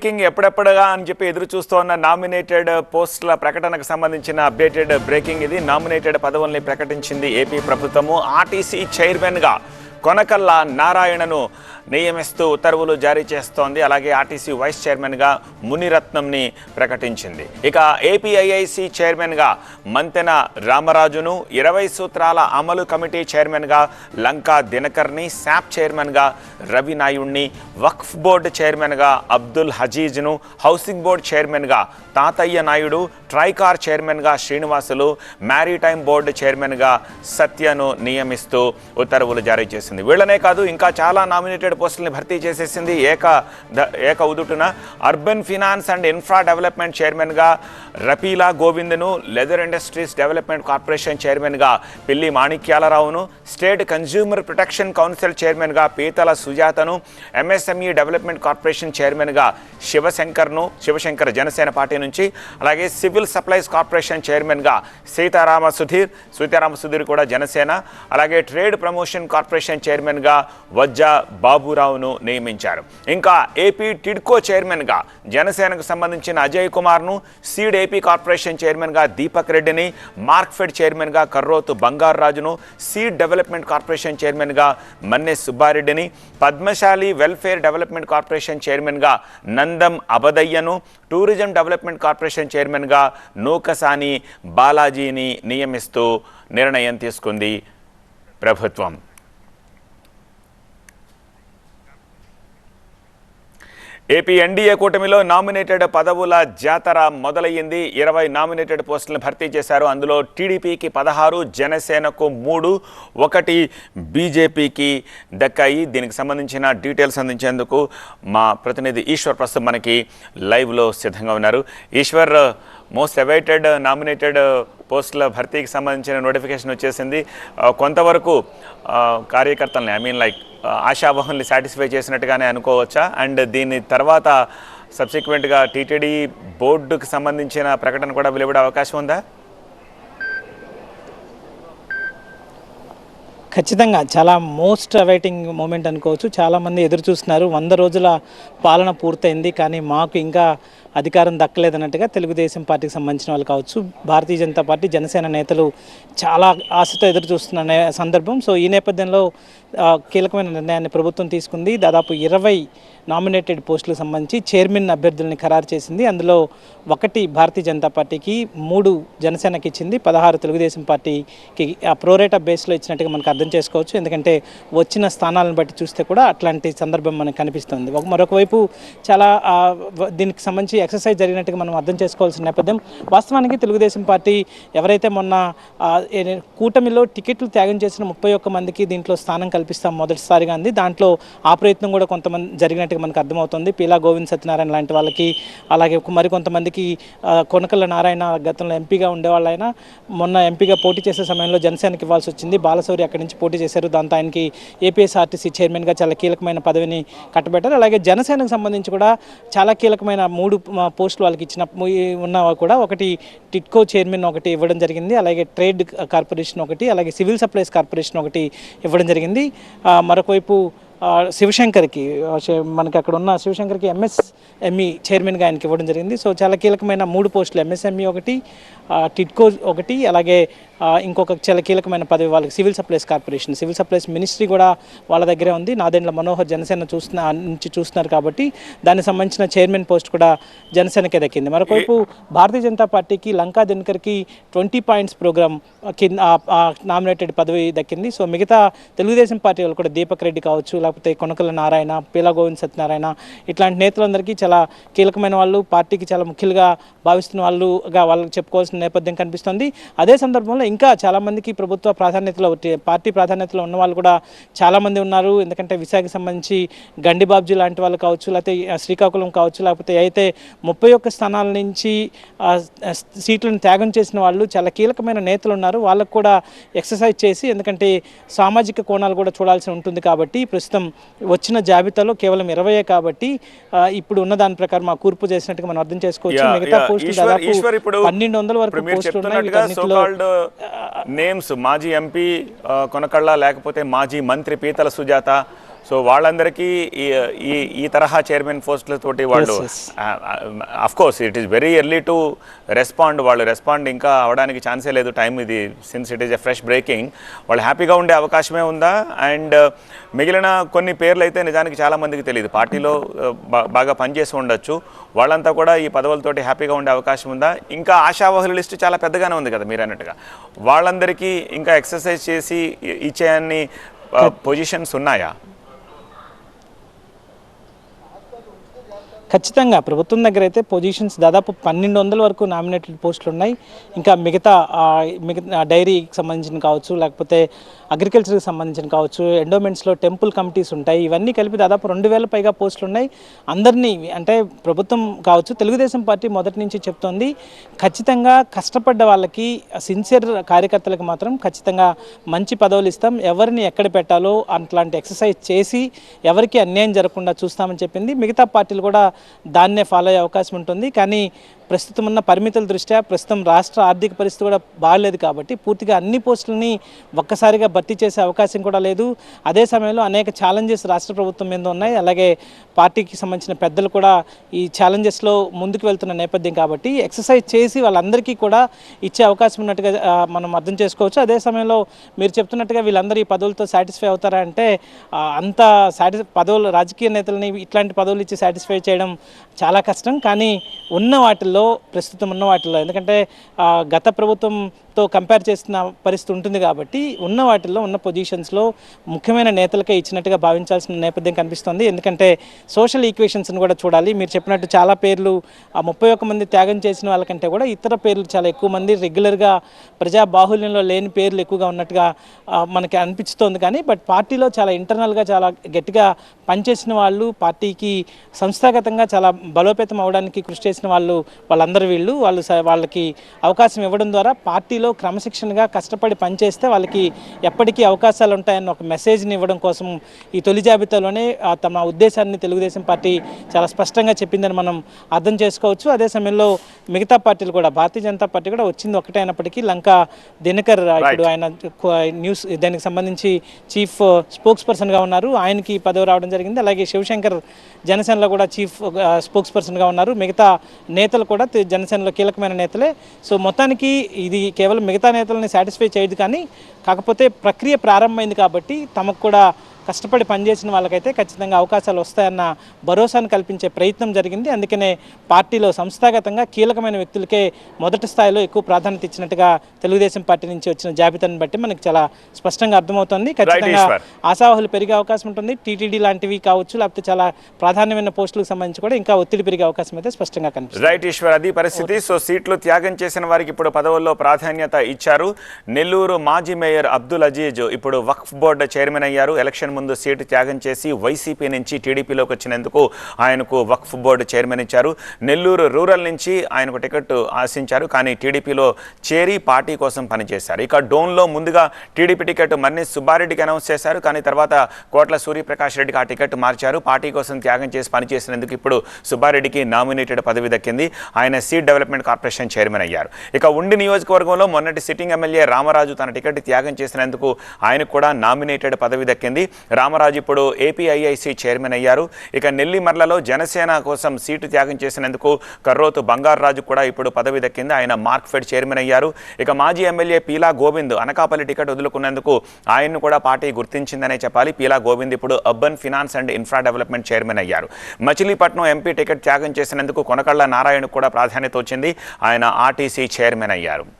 Breaking ఎప్పుడెప్పుడుగా అని చెప్పి ఎదురు చూస్తోన్న నామినేటెడ్ పోస్టుల ప్రకటనకు సంబంధించిన అప్డేటెడ్ బ్రేకింగ్ ఇది. నామినేటెడ్ పదవుల్ని ప్రకటించింది ఏపీ ప్రభుత్వము. ఆర్టీసీ చైర్మన్గా కొనకల్లా నారాయణను నియమిస్తూ ఉత్తర్వులు జారీ చేస్తోంది. అలాగే ఆర్టీసీ వైస్ చైర్మన్గా మునిరత్నంని ప్రకటించింది. ఇక ఏపీఐఐసి చైర్మన్గా మంతెన రామరాజును ఇరవై సూత్రాల అమలు కమిటీ చైర్మన్గా లంకా దినకర్ని శాప్ చైర్మన్గా రవి నాయుడిని వక్ఫ్ బోర్డు చైర్మన్గా అబ్దుల్ హజీజ్ను హౌసింగ్ బోర్డు చైర్మన్గా తాతయ్య నాయుడు ట్రైకార్ చైర్మన్గా శ్రీనివాసులు మ్యారీటైమ్ బోర్డు చైర్మన్గా సత్యను నియమిస్తూ ఉత్తర్వులు జారీ చేసింది. వీళ్ళనే కాదు ఇంకా చాలా నామినేటెడ్ పోస్టుల్ని భర్తీ చేసేసింది ఏక ద- ఏక ఉదుటున. Urban finance and infra development చైర్మన్గా రపీలా గోవింద్ను లెదర్ ఇండస్ట్రీస్ డెవలప్మెంట్ కార్పొరేషన్ చైర్మన్గా పిల్లి మాణిక్యాలరావును స్టేట్ కన్జ్యూమర్ ప్రొటెక్షన్ కౌన్సిల్ చైర్మన్గా పీతల సుజాతను ఎంఎస్ఎంఈ డెవలప్మెంట్ కార్పొరేషన్ చైర్మన్గా శివశంకర్ను శివశంకర్ జనసేన పార్టీ నుంచి అలాగే సివిల్ సప్లైస్ కార్పొరేషన్ చైర్మన్గా సీతారామ సుధీర్ సీతారామ సుధీర్ కూడా జనసేన అలాగే ట్రేడ్ ప్రమోషన్ కార్పొరేషన్ చైర్మన్గా వజ్జా బాబురావును నియమించారు. ఇంకా ఏపీ టిడ్కో చైర్మన్గా జనసేనకు సంబంధించిన అజయ్ కుమార్ను సీడ్ ఏపీ కార్పొరేషన్ చైర్మన్గా దీపక్ రెడ్డిని మార్క్ఫెడ్ చైర్మన్గా కర్రోతు బంగారరాజును సీడ్ డెవలప్మెంట్ కార్పొరేషన్ చైర్మన్గా మన్నె సుబ్బారెడ్డిని పద్మశాలి వెల్ఫేర్ డెవలప్మెంట్ కార్పొరేషన్ చైర్మన్గా నందం అబదయ్యను టూరిజం డెవలప్మెంట్ కార్పొరేషన్ చైర్మన్గా నూకసాని బాలాజీని నియమిస్తూ నిర్ణయం తీసుకుంది ప్రభుత్వం. ఏపీ ఎన్డీఏ కూటమిలో నామినేటెడ్ పదవుల జాతర మొదలయ్యింది. ఇరవై నామినేటెడ్ పోస్టులను భర్తీ చేశారు. అందులో టీడీపీకి పదహారు జనసేనకు మూడు ఒకటి బీజేపీకి దక్కాయి. దీనికి సంబంధించిన డీటెయిల్స్ అందించేందుకు మా ప్రతినిధి ఈశ్వర్ ప్రస్తుతం మనకి లైవ్లో సిద్ధంగా ఉన్నారు. ఈశ్వర్ మోస్ట్ అవైటెడ్ నామినేటెడ్ పోస్టుల భర్తీకి సంబంధించిన నోటిఫికేషన్ వచ్చేసింది. కొంతవరకు కార్యకర్తలని ఐ మీన్ లైక్ ఆశావహుల్ని సాటిస్ఫై చేసినట్టుగానే అనుకోవచ్చా? అండ్ దీని తర్వాత సబ్సిక్వెంట్గా టీటీడీ బోర్డుకు సంబంధించిన ప్రకటన కూడా వెలువడే అవకాశం ఉందా? ఖచ్చితంగా. చాలా మోస్ట్ అవైటింగ్ మూమెంట్ అనుకోవచ్చు. చాలామంది ఎదురు చూస్తున్నారు. వంద రోజుల పాలన పూర్తయింది. కానీ మాకు ఇంకా అధికారం దక్కలేదన్నట్టుగా తెలుగుదేశం పార్టీకి సంబంధించిన వాళ్ళు కావచ్చు భారతీయ జనతా పార్టీ జనసేన నేతలు చాలా ఆశతో ఎదురు చూస్తున్న సందర్భం. సో ఈ నేపథ్యంలో కీలకమైన నిర్ణయాన్ని ప్రభుత్వం తీసుకుంది. దాదాపు ఇరవై నామినేటెడ్ పోస్టులకు సంబంధించి చైర్మన్ అభ్యర్థుల్ని ఖరారు చేసింది. అందులో ఒకటి భారతీయ జనతా పార్టీకి మూడు జనసేనకి ఇచ్చింది. పదహారు తెలుగుదేశం పార్టీకి ఆ ప్రోరేటా బేస్లో ఇచ్చినట్టుగా మనకు అర్థం చేసుకోవచ్చు. ఎందుకంటే వచ్చిన స్థానాలను బట్టి చూస్తే కూడా అట్లాంటి సందర్భం మనకు కనిపిస్తుంది. ఒక మరొక వైపు చాలా దీనికి సంబంధించి ఎక్సర్సైజ్ జరిగినట్టుగా మనం అర్థం చేసుకోవాల్సిన నేపథ్యం. వాస్తవానికి తెలుగుదేశం పార్టీ ఎవరైతే మొన్న కూటమిలో టికెట్లు త్యాగం చేసిన ముప్పై ఒక్క మందికి దీంట్లో స్థానం కల్పిస్తాం మొదటిసారిగా అంది. దాంట్లో ఆ ప్రయత్నం కూడా కొంతమంది జరిగినట్టుగా మనకు అర్థమవుతుంది. పీలా గోవింద్ సత్యనారాయణ లాంటి వాళ్ళకి అలాగే మరికొంతమందికి ఆ, కొనకల్ల నారాయణ గతంలో ఎంపీగా ఉండేవాళ్ళు మొన్న ఎంపీగా పోటీ చేసే సమయంలో జనసేనకి ఇవ్వాల్సి వచ్చింది. బాలశౌరి అక్కడి నుంచి పోటీ చేశారు. దాంతో ఆయనకి ఏపీఎస్ఆర్టీసీ చైర్మన్గా చాలా కీలకమైన పదవిని కట్టబెట్టారు. అలాగే జనసేనకు సంబంధించి కూడా చాలా కీలకమైన మూడు పోస్టులు వాళ్ళకి ఇచ్చిన ము- ఉన్నా కూడా ఒకటి టిట్కో చైర్మన్ ఒకటి ఇవ్వడం జరిగింది అలాగే ట్రేడ్ కార్పొరేషన్ ఒకటి అలాగే సివిల్ సప్లైస్ కార్పొరేషన్ ఒకటి ఇవ్వడం జరిగింది. మరొకవైపు శివశంకర్కి మనకి అక్కడ ఉన్న శివశంకర్కి ఎంఎస్ఎంఈ చైర్మన్గా ఆయనకి ఇవ్వడం జరిగింది. సో చాలా కీలకమైన మూడు పోస్టులు ఎంఎస్ఎంఈ ఒకటి టిట్కో ఒకటి అలాగే ఇంకొక చాలా కీలకమైన పదవి వాళ్ళకి civil supplies corporation. Civil supplies ministry కూడా వాళ్ళ దగ్గరే ఉంది. నాదెండ్ల మనోహర్ జనసేన చూస్తున్న నుంచి చూస్తున్నారు కాబట్టి దానికి సంబంధించిన చైర్మన్ పోస్ట్ కూడా జనసేనకే దక్కింది. మరొకవైపు భారతీయ జనతా పార్టీకి లంకా దినకర్కి ట్వంటీ పాయింట్స్ ప్రోగ్రామ్ కింద నామినేటెడ్ పదవి దక్కింది. సో మిగతా తెలుగుదేశం పార్టీ వాళ్ళు కూడా దీపక్ రెడ్డి కావచ్చు లేకపోతే కొనకల నారాయణ పీలా గోవింద్ సత్యనారాయణ ఇట్లాంటి నేతలందరికీ చాలా కీలకమైన వాళ్ళు పార్టీకి చాలా ముఖ్యులుగా భావిస్తున్న వాళ్ళుగా వాళ్ళకి చెప్పుకోవాల్సిన నేపథ్యం కనిపిస్తుంది. అదే సందర్భంలో ఇంకా చాలామందికి ప్రభుత్వ ప్రాధాన్యతలో పార్టీ ప్రాధాన్యతలో ఉన్న వాళ్ళు కూడా చాలామంది ఉన్నారు. ఎందుకంటే విశాఖకి సంబంధించి గండిబాబ్జీ లాంటి వాళ్ళు కావచ్చు లేకపోతే శ్రీకాకుళం కావచ్చు లేకపోతే అయితే ముప్పై ఒక్క స్థానాల నుంచి సీట్లను త్యాగం చేసిన వాళ్ళు చాలా కీలకమైన నేతలు ఉన్నారు. వాళ్ళకు కూడా ఎక్సర్సైజ్ చేసి ఎందుకంటే సామాజిక కోణాలు కూడా చూడాల్సి ఉంటుంది కాబట్టి ప్రస్తుతం వచ్చిన జాబితాలో కేవలం ఇరవయే కాబట్టి ఇప్పుడు ఉన్న దాని ప్రకారం ఆ కూర్పు చేసినట్టుగా మనం అర్థం చేసుకోవచ్చు. మిగతా. పోస్టులు దాదాపు పన్నెండు వందల వరకు పోస్టులు ఉన్నాయి. నేమ్స్ మాజీ ఎంపీ కొనకళ్ళ లేకపోతే మాజీ మంత్రి పీతల సుజాత సో వాళ్ళందరికీ ఈ ఈ ఈ తరహా చైర్మన్ పోస్టులతోటి వాళ్ళు course it is very early to respond వాళ్ళు రెస్పాండ్ ఇంకా అవడానికి ఛాన్సే లేదు టైం ఇది since it is a fresh breaking వాళ్ళు హ్యాపీగా ఉండే అవకాశమే ఉందా? అండ్ మిగిలిన కొన్ని పేర్లు అయితే నిజానికి చాలా మందికి తెలియదు పార్టీలో బాగా పనిచేసి ఉండొచ్చు. వాళ్ళంతా కూడా ఈ పదవులతోటి హ్యాపీగా ఉండే అవకాశం ఉందా? ఇంకా ఆశావహుల లిస్ట్ చాలా పెద్దగానే ఉంది కదా మీరు అన్నట్టుగా. వాళ్ళందరికీ ఇంకా ఎక్సర్సైజ్ చేసి ఇచ్చేయన్ని పొజిషన్స్ ఉన్నాయా? ఖచ్చితంగా ప్రభుత్వం దగ్గర అయితే పొజిషన్స్ దాదాపు పన్నెండు వందల వరకు నామినేటెడ్ పోస్టులు ఉన్నాయి. ఇంకా మిగతా మిగతా డైరీకి సంబంధించిన కావచ్చు లేకపోతే అగ్రికల్చర్కి సంబంధించిన కావచ్చు ఎండోమెంట్స్లో టెంపుల్ కమిటీస్ ఉంటాయి. ఇవన్నీ కలిపి దాదాపు రెండు వేల పైగా పోస్టులు ఉన్నాయి. అందరినీ అంటే ప్రభుత్వం కావచ్చు తెలుగుదేశం పార్టీ మొదటి నుంచి చెప్తోంది ఖచ్చితంగా కష్టపడ్డ వాళ్ళకి సిన్సియర్ కార్యకర్తలకు మాత్రం ఖచ్చితంగా మంచి పదవులు ఇస్తాం. ఎవరిని ఎక్కడ పెట్టాలో అట్లాంటి ఎక్సర్సైజ్ చేసి ఎవరికి అన్యాయం జరగకుండా చూస్తామని చెప్పింది. మిగతా పార్టీలు కూడా దాన్నే ఫాలో అయ్యే అవకాశం ఉంటుంది. కానీ ప్రస్తుతం ఉన్న పరిమితుల దృష్ట్యా ప్రస్తుతం రాష్ట్ర ఆర్థిక పరిస్థితి కూడా బాగాలేదు కాబట్టి పూర్తిగా అన్ని పోస్టులని ఒక్కసారిగా భర్తీ చేసే అవకాశం కూడా లేదు. అదే సమయంలో అనేక ఛాలెంజెస్ రాష్ట్ర ప్రభుత్వం మీద ఉన్నాయి. అలాగే పార్టీకి సంబంధించిన పెద్దలు కూడా ఈ ఛాలెంజెస్లో ముందుకు వెళ్తున్న నేపథ్యం కాబట్టి ఎక్సర్సైజ్ చేసి వాళ్ళందరికీ కూడా ఇచ్చే అవకాశం ఉన్నట్టుగా మనం అర్థం చేసుకోవచ్చు. అదే సమయంలో మీరు చెప్తున్నట్టుగా వీళ్ళందరూ ఈ పదవులతో సాటిస్ఫై అవుతారా అంటే అంత సాటిస్ పదవులు రాజకీయ నేతలని ఇట్లాంటి పదవులు ఇచ్చి సాటిస్ఫై చేయడం చాలా కష్టం. కానీ ఉన్న వాటిల్లో ప్రస్తుతం ఉన్న వాటిల్లో ఎందుకంటే గత ప్రభుత్వం తో కంపేర్ చేసిన పరిస్థితి ఉంటుంది కాబట్టి ఉన్న వాటిల్లో ఉన్న పొజిషన్స్లో ముఖ్యమైన నేతలకే ఇచ్చినట్టుగా భావించాల్సిన నేపథ్యం కనిపిస్తుంది. ఎందుకంటే సోషల్ ఈక్వేషన్స్ని కూడా చూడాలి. మీరు చెప్పినట్టు చాలా పేర్లు ఆ ముప్పై ఒక్క మంది త్యాగం చేసిన వాళ్ళకంటే కూడా ఇతర పేర్లు చాలా ఎక్కువ మంది రెగ్యులర్గా ప్రజా బాహుల్యంలో లేని పేర్లు ఎక్కువగా ఉన్నట్టుగా మనకి అనిపిస్తోంది కానీ బట్ పార్టీలో చాలా ఇంటర్నల్గా చాలా గట్టిగా పనిచేసిన వాళ్ళు పార్టీకి సంస్థాగతంగా చాలా బలోపేతం అవడానికి కృషి చేసిన వాళ్ళు వాళ్ళందరూ వీళ్ళు. వాళ్ళు స- వాళ్ళకి అవకాశం ఇవ్వడం ద్వారా పార్టీ పార్టీలో క్రమశిక్షణగా కష్టపడి పనిచేస్తే వాళ్ళకి ఎప్పటికీ అవకాశాలు ఉంటాయన్న ఒక మెసేజ్ని ఇవ్వడం కోసం ఈ తొలి జాబితాలోనే తమ ఉద్దేశాన్ని తెలుగుదేశం పార్టీ చాలా స్పష్టంగా చెప్పిందని మనం అర్థం చేసుకోవచ్చు. అదే సమయంలో మిగతా పార్టీలు కూడా భారతీయ జనతా పార్టీ కూడా వచ్చింది ఒకటే అయినప్పటికీ లంక దినకర్ ఇప్పుడు ఆయన న్యూస్ దానికి సంబంధించి చీఫ్ స్పోక్స్ పర్సన్గా ఉన్నారు. ఆయనకి పదవి రావడం జరిగింది. అలాగే శివశంకర్ జనసేనలో కూడా చీఫ్ స్పోక్స్ పర్సన్గా ఉన్నారు. మిగతా నేతలు కూడా జనసేనలో కీలకమైన నేతలే. సో మొత్తానికి ఇది కేవలం మిగతా నేతలని సాటిస్ఫై చేయదు కానీ కాకపోతే ప్రక్రియ ప్రారంభమైంది కాబట్టి తమకు కూడా కష్టపడి పనిచేసిన వాళ్ళకైతే ఖచ్చితంగా అవకాశాలు వస్తాయన్న భరోసాను కల్పించే ప్రయత్నం జరిగింది. అందుకనే పార్టీలో సంస్థాగతంగా కీలకమైన వ్యక్తులకే మొదటి స్థాయిలో ఎక్కువ ప్రాధాన్యత ఇచ్చినట్టుగా తెలుగుదేశం పార్టీ నుంచి వచ్చిన జాబితాను బట్టి మనకి చాలా స్పష్టంగా అర్థమవుతుంది. ఖచ్చితంగా. ఆశావహులు పెరిగే అవకాశం ఉంటుంది. టీటీడీ లాంటివి కావచ్చు లేకపోతే చాలా ప్రాధాన్యమైన పోస్టులకు సంబంధించి కూడా ఇంకా ఒత్తిడి పెరిగే అవకాశం అయితే స్పష్టంగా కనిపిస్తుంది. రైట్ ఈశ్వర్ అది పరిస్థితి. సో సీట్లు త్యాగం చేసిన వారికి ఇప్పుడు పదవుల్లో ప్రాధాన్యత ఇచ్చారు. నెల్లూరు మాజీ మేయర్ అబ్దుల్ అజీజ్ ఇప్పుడు వక్ఫ్ బోర్డు చైర్మన్ అయ్యారు. ఎలక్షన్ ముందు సీటు త్యాగం చేసి వైసీపీ నుంచి టీడీపీలోకి వచ్చినందుకు ఆయనకు వక్ఫ్ బోర్డు చైర్మన్ ఇచ్చారు. నెల్లూరు రూరల్ నుంచి ఆయనకు టికెట్ ఆశించారు. కానీ టీడీపీలో చేరి పార్టీ కోసం పనిచేశారు. ఇక డోన్లో ముందుగా టీడీపీ టికెట్ మన్ని సుబ్బారెడ్డికి అనౌన్స్ చేశారు. కానీ తర్వాత కోట్ల సూర్యప్రకాష్ రెడ్డికి ఆ టికెట్ మార్చారు. పార్టీ కోసం త్యాగం చేసి పనిచేసినందుకు ఇప్పుడు సుబ్బారెడ్డికి నామినేటెడ్ పదవి దక్కింది. ఆయన సీట్ డెవలప్మెంట్ కార్పొరేషన్ చైర్మన్ అయ్యారు. ఇక ఉండి నియోజకవర్గంలో మొన్నటి సిట్టింగ్ ఎమ్మెల్యే రామరాజు తన టికెట్ త్యాగం చేసినందుకు ఆయనకు కూడా నామినేటెడ్ పదవి దక్కింది. రామరాజు ఇప్పుడు ఏపీఐఐసి చైర్మన్ అయ్యారు. ఇక నెల్లిమర్లలో జనసేన కోసం సీటు త్యాగం చేసినందుకు కర్రోతు బంగారరాజు కూడా ఇప్పుడు పదవి దక్కింది. ఆయన మార్క్ఫెడ్ చైర్మన్ అయ్యారు. ఇక మాజీ ఎమ్మెల్యే పీలా గోవింద్ అనకాపల్లి టికెట్ వదులుకున్నందుకు ఆయన్ను కూడా పార్టీ గుర్తించిందనే చెప్పాలి. పీలా గోవింద్ ఇప్పుడు urban finance and infra development chairman అయ్యారు. మచిలీపట్నం ఎంపీ టికెట్ త్యాగం చేసినందుకు కొనకళ్ళ నారాయణకు కూడా ప్రాధాన్యత వచ్చింది. ఆయన ఆర్టీసీ చైర్మన్ అయ్యారు.